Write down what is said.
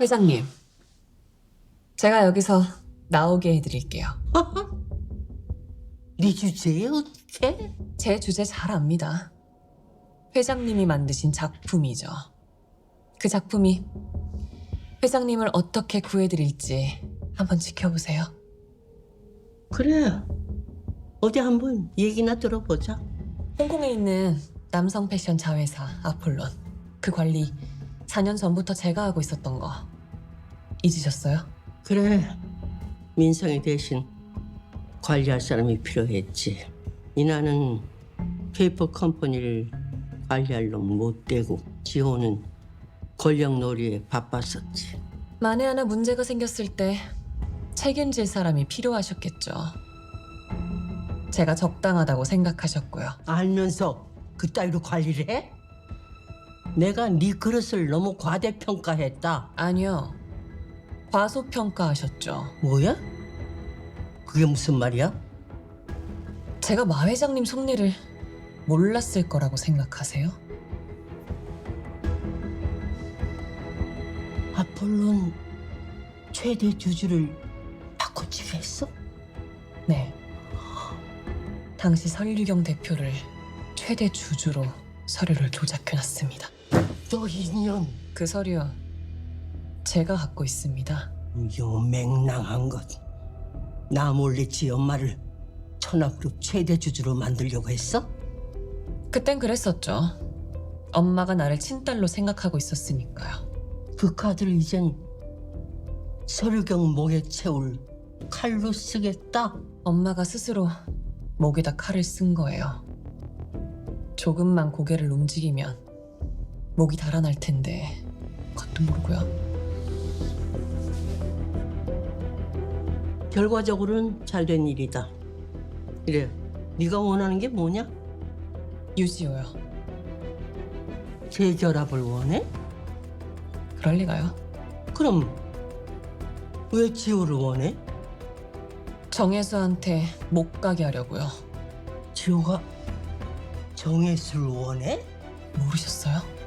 회장님, 제가 여기서 나오게 해드릴게요. 네 주제에 어떻게? 제 주제 잘 압니다. 회장님이 만드신 작품이죠. 그 작품이 회장님을 어떻게 구해드릴지 한번 지켜보세요. 그래. 어디 한번 얘기나 들어보자. 홍콩에 있는 남성 패션 자회사 아폴론 그 관리 4년 전부터 제가 하고 있었던 거 잊으셨어요? 그래. 민성이 대신 관리할 사람이 필요했지. 이나는 페이퍼 컴퍼니를 관리할 놈 못 되고 지호는 권력놀이에 바빴었지. 만에 하나 문제가 생겼을 때 책임질 사람이 필요하셨겠죠. 제가 적당하다고 생각하셨고요. 알면서 그 따위로 관리를 해? 내가 네 그릇을 너무 과대평가했다. 아니요. 과소평가하셨죠. 뭐야? 그게 무슨 말이야? 제가 마 회장님 속내를 몰랐을 거라고 생각하세요? 아폴론 최대 주주를 바꿔치기 했어? 네. 당시 설유경 대표를 최대 주주로 서류를 조작해놨습니다. 너 인연 그 서류 제가 갖고 있습니다. 요 맹랑한 것. 나 몰래 지 엄마를 천하그룹 최대 주주로 만들려고 했어? 그땐 그랬었죠. 엄마가 나를 친딸로 생각하고 있었으니까요. 그 카드를 이젠 서류경 목에 채울 칼로 쓰겠다. 엄마가 스스로 목에다 칼을 쓴 거예요. 조금만 고개를 움직이면 목이 달아날 텐데 그것도 모르고요. 결과적으로는 잘 된 일이다. 그래, 네가 원하는 게 뭐냐? 유지호요. 재결합을 원해? 그럴 리가요. 그럼 왜 지호를 원해? 정혜수한테 못 가게 하려고요. 지호가 정혜수를 원해? 모르셨어요?